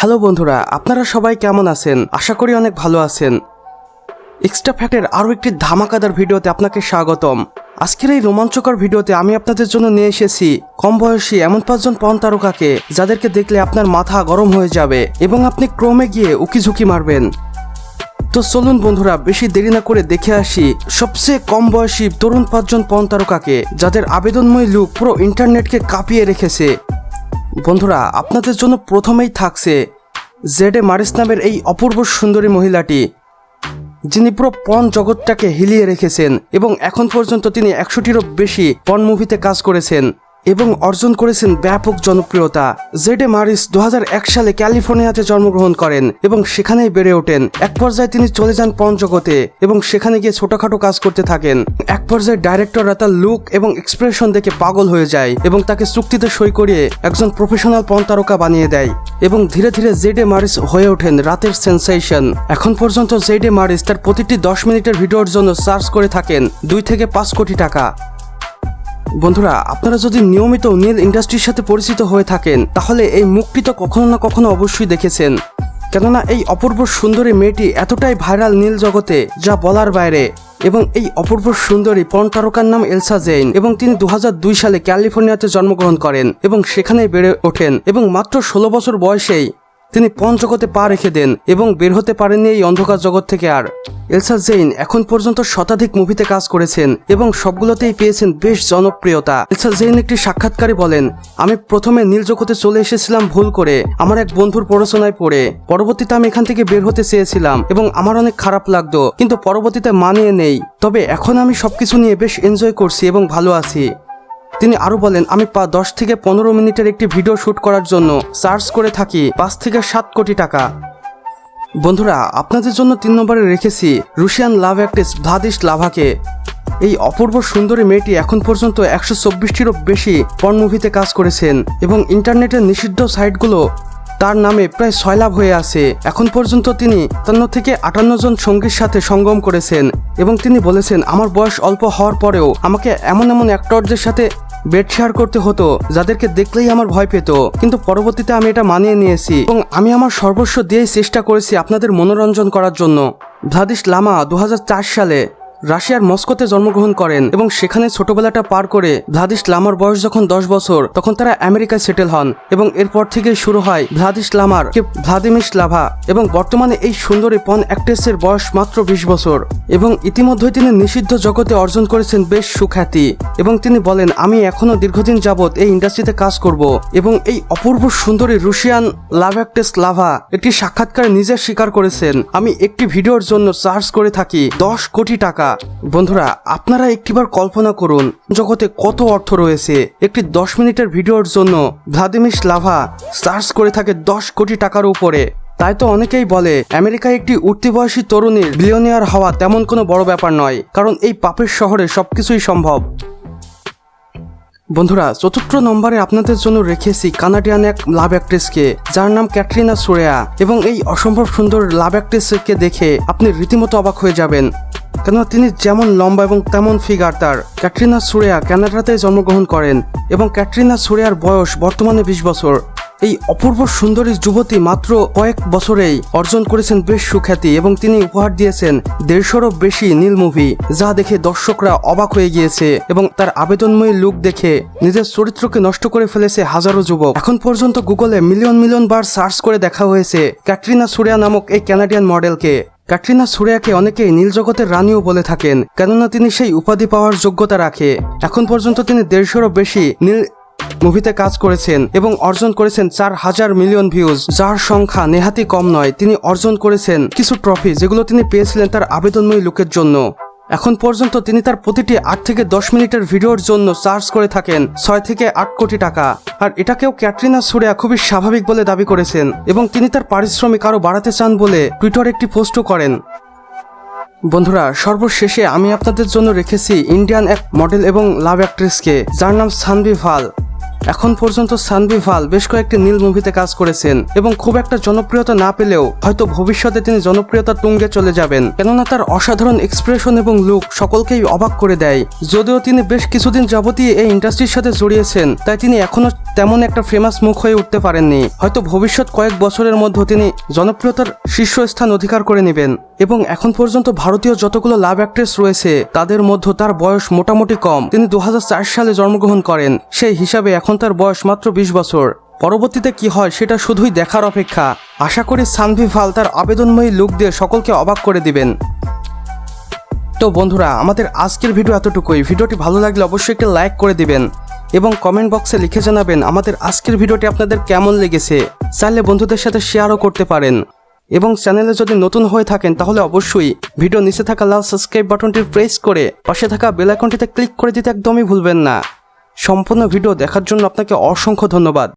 Hello বন্ধুরা, আপনারা সবাই কেমন আছেন? আশা করি অনেক ভালো আছেন। এক্সট্রা ফ্যাক্টের আরও একটি ধামাকাদার ভিডিওতে আপনাকে স্বাগতম। আজকের এই রোমাঞ্চকর ভিডিওতে আমি আপনাদের জন্য নিয়ে এসেছি কম বয়সী এমন পাঁচজন পণ তারকাকে যাদেরকে দেখলে আপনার মাথা গরম হয়ে যাবে এবং আপনি ক্রমে গিয়ে উকি ঝুঁকি মারবেন। তো চলুন বন্ধুরা, বেশি দেরি না করে দেখে আসি সবচেয়ে কম বয়সী তরুণ পাঁচজন পণ তারকাকে, যাদের আবেদনময় লুক পুরো ইন্টারনেটকে কাঁপিয়ে রেখেছে। বন্ধুরা, আপনাদের জন্য প্রথমেই থাকছে জেডে মারিস নামের এই অপূর্ব সুন্দরী মহিলাটি, যিনি পুরো পণ জগৎটাকে হিলিয়ে রেখেছেন এবং এখন পর্যন্ত তিনি একশোটিরও বেশি পণ মুভিতে কাজ করেছেন। এবং অর্জন করেছেন ব্যাপক জনপ্রিয়তা। জেডে মারিস দু হাজার এক সালে ক্যালিফোর্নিয়াতে জন্মগ্রহণ করেন এবং সেখানেই বেড়ে ওঠেন। এক পর্যায়ে তিনি চলে যান পণ জগতে এবং সেখানে গিয়ে ছোটখাটো কাজ করতে থাকেন। এক পর্যায়ে ডাইরেক্টররা তার লুক এবং এক্সপ্রেশন দেখে পাগল হয়ে যায় এবং তাকে চুক্তিতে সই করিয়ে একজন প্রফেশনাল পণ তারকা বানিয়ে দেয় এবং ধীরে ধীরে জেডে মারিস হয়ে ওঠেন রাতের সেন্সেশন। এখন পর্যন্ত জেডে মারিস তার প্রতিটি দশ মিনিটের ভিডিওর জন্য সার্চ করে থাকেন দুই থেকে পাঁচ কোটি টাকা। বন্ধুরা, আপনারা যদি নিয়মিত নীল ইন্ডাস্ট্রির সাথে পরিচিত হয়ে থাকেন, তাহলে এই মুখটি তো কখনো না কখনো অবশ্যই দেখেছেন। কেননা এই অপূর্ব সুন্দরী মেয়েটি এতটাই ভাইরাল নীল জগতে, যা বলার বাইরে। এবং এই অপূর্ব সুন্দরী পণ তারকার নাম এলসা জেইন, এবং তিনি দু হাজার দুই সালে ক্যালিফোর্নিয়াতে জন্মগ্রহণ করেন এবং সেখানেই বেড়ে ওঠেন। এবং মাত্র ষোলো বছর বয়সেই তিনি পঞ্চগতে পা রেখে দেন এবং বের হতে পারেননি এই অন্ধকার জগৎ থেকে আর। এলসা জেইন এখন পর্যন্ত শতাধিক মুভিতে কাজ করেছেন এবং সবগুলোতেই পেয়েছেন বেশ জনপ্রিয়তা। এলসা জেইন একটি সাক্ষাৎকারে বলেন, আমি প্রথমে নীল জগতে চলে এসেছিলাম ভুল করে। আমার এক বন্ধুর পড়াশোনায় পড়ে। পরবর্তীতে আমি এখান থেকে বের হতে চেয়েছিলাম এবং আমার অনেক খারাপ লাগতো, কিন্তু পরবর্তীতে মানিয়ে নেই। তবে এখন আমি সবকিছু নিয়ে বেশ এনজয় করছি এবং ভালো আছি। তিনি আরও বলেন, আমি পা দশ থেকে পনেরো মিনিটের একটি ভিডিও শুট করার জন্য সার্চ করে থাকি পাঁচ থেকে সাত কোটি টাকা। বন্ধুরা, আপনাদের জন্য তিন নম্বরে রেখেছি রুশিয়ান লাভ অ্যাক্ট্রেস ভ্লাদিস লাভাকে। এই অপূর্ব সুন্দরী মেয়েটি এখন পর্যন্ত একশো চব্বিশটিরও বেশি পর্ন মুভিতে কাজ করেছেন এবং ইন্টারনেটের নিষিদ্ধ সাইটগুলো তার নামে প্রায় লাভ হয়ে আছে। এখন পর্যন্ত তিনি তান্ন থেকে আটান্ন জন সঙ্গীর সাথে সঙ্গম করেছেন এবং তিনি বলেছেন, আমার বয়স অল্প হওয়ার পরেও আমাকে এমন এমন অ্যাক্টরদের সাথে বেড শেয়ার করতে হতো, যাদেরকে দেখলেই আমার ভয় পেত। কিন্তু পরবর্তীতে আমি এটা মানিয়ে নিয়েছি এবং আমি আমার সর্বস্ব দিয়েই চেষ্টা করেছি আপনাদের মনোরঞ্জন করার জন্য। ভ্লাদিস লামা দু হাজার চার সালে। রাশিয়ার মস্কোতে জন্মগ্রহণ করেন এবং সেখানে ছোটবেলাটা পার করে ভ্লাদিস লামার বয়স যখন দশ বছর, তখন তারা আমেরিকায় সেটেল হন এবং এরপর থেকেই শুরু হয় ভ্লাদিস লামার কে ভ্লাদিমিস লাভা এবং বর্তমানে এই সুন্দরী পন অ্যাক্ট্রেসের বয়স মাত্র বিশ বছর এবং ইতিমধ্যেই তিনি নিষিদ্ধ জগতে অর্জন করেছেন বেশ সুখ্যাতি এবং তিনি বলেন, আমি এখনও দীর্ঘদিন যাবৎ এই ইন্ডাস্ট্রিতে কাজ করব এবং এই অপূর্ব সুন্দরী রুশিয়ান লাভ অ্যাক্ট্রেস লাভা একটি সাক্ষাৎকারে নিজে স্বীকার করেছেন। আমি একটি ভিডিওর জন্য চার্জ করে থাকি দশ কোটি টাকা। বন্ধুরা আপনারা একটিবার কল্পনা করুন, জগতে কত অর্থ রয়েছে। একটি দশ মিনিটের ভিডিওর জন্য ভ্লাদিমিস লাভা সার্চ করে থাকে দশ কোটি টাকার উপরে। তাই তো অনেকেই বলে, আমেরিকায় একটি উঠতি বয়সী তরুণীর বিলিয়নিয়ার হওয়া তেমন কোনো বড় ব্যাপার নয়, কারণ এই পাপের শহরে সবকিছুই সম্ভব। বন্ধুরা, চতুর্থ নম্বরে আপনাদের জন্য রেখেছি কানাডিয়ান এক লাভ অ্যাক্ট্রেসকে যার নাম ক্যাটরিনা সুরেয়া। এবং এই অসম্ভব সুন্দর লাভ অ্যাক্ট্রেসকে দেখে আপনি রীতিমতো অবাক হয়ে যাবেন। কেননা তিনি যেমন লম্বা এবং তেমন ফিগার তার। ক্যাটরিনা সুরেয়া কানাডাতে জন্মগ্রহণ করেন এবং ক্যাটরিনা সুরেয়ার বয়স বর্তমানে বিশ বছর। এই অপূর্ব সুন্দরী যুবতী মাত্র কয়েক বছরেই অর্জন করেছেন বেশ সুখ্যাতি এবং তিনি উপহার দিয়েছেন দেড়শোরও বেশি নীল মুভি যা দেখে দর্শকরা অবাক হয়ে গিয়েছে এবং তার আবেদনময়ী লুক দেখে নিজের চরিত্রকে নষ্ট করে ফেলেছে হাজারো যুবক। এখন পর্যন্ত গুগলে মিলিয়ন মিলিয়ন বার সার্চ করে দেখা হয়েছে ক্যাটরিনা সুরিয়া নামক এই ক্যানাডিয়ান মডেলকে ক্যাটরিনা সুরিয়াকে অনেকেই নীল জগতের রানীও বলে থাকেন, কেননা তিনি সেই উপাধি পাওয়ার যোগ্যতা রাখে। এখন পর্যন্ত তিনি দেড়শোরও বেশি নীল মুভিতে কাজ করেছেন এবং অর্জন করেছেন চার হাজার মিলিয়ন ভিউজ, যার সংখ্যা নেহাতি কম নয়। তিনি অর্জন করেছেন কিছু ট্রফি, যেগুলো তিনি পেয়েছিলেন তার আবেদনময়ী লোকের জন্য। এখন পর্যন্ত তিনি তার প্রতিটি আট থেকে দশ মিনিটের ভিডিওর জন্য চার্জ করে থাকেন ছয় থেকে আট কোটি টাকা। আর এটাকেও ক্যাটরিনা সুরিয়া খুবই স্বাভাবিক বলে দাবি করেছেন এবং তিনি তার পারিশ্রমিক আরও বাড়াতে চান বলে টুইটার একটি পোস্টও করেন। বন্ধুরা, সর্বশেষে আমি আপনাদের জন্য রেখেছি ইন্ডিয়ান এক মডেল এবং লাভ অ্যাক্ট্রেসকে, যার নাম সানভি ভালো। এখন পর্যন্ত সানভি ভালো বেশ কয়েকটি নীল মুভিতে কাজ করেছেন এবং খুব একটা জনপ্রিয়তা না পেলেও হয়তো ভবিষ্যতে তিনি জনপ্রিয়তার তুঙ্গে চলে যাবেন। কেননা তার অসাধারণ এক্সপ্রেশন এবং লুক সকলকেই অবাক করে দেয়। যদিও তিনি বেশ কিছুদিন যাবতীয় এই ইন্ডাস্ট্রির সাথে জড়িয়েছেন, তাই তিনি এখনও তেমন একটা ফেমাস মুখ হয়ে উঠতে পারেননি। হয়তো ভবিষ্যৎ কয়েক বছরের মধ্যে তিনি জনপ্রিয়তার শীর্ষস্থান অধিকার করে নেবেন। এবং এখন পর্যন্ত ভারতীয় যতগুলো লাভ অ্যাক্ট্রেস রয়েছে, তাদের মধ্যে তার বয়স মোটামুটি কম। তিনি দু হাজার চার সালে জন্মগ্রহণ করেন। সেই হিসাবে এখন তার বয়স মাত্র বিশ বছর। পরবর্তীতে কি হয় সেটা শুধুই দেখার অপেক্ষা। আশা করি সানভি ভালো তার আবেদনময়ী লুক দিয়ে সকলকে অবাক করে দিবেন। তো বন্ধুরা, আমাদের আজকের ভিডিও এতটুকুই। ভিডিওটি ভালো লাগলে অবশ্যই একটি লাইক করে দিবেন এবং কমেন্ট বক্সে লিখে জানাবেন আমাদের আজকের ভিডিওটি আপনাদের কেমন লেগেছে। চাইলে বন্ধুদের সাথে শেয়ারও করতে পারেন। এবং চ্যানেলে যদি নতুন হয়ে থাকেন, তাহলে অবশ্যই ভিডিও নিচে থাকা লাল সাবস্ক্রাইব বাটনটি প্রেস করে পাশে থাকা বেল আইকনটিতে ক্লিক করে দিতে একদমই ভুলবেন না। সম্পূর্ণ ভিডিও দেখার জন্য আপনাকে অসংখ্য ধন্যবাদ।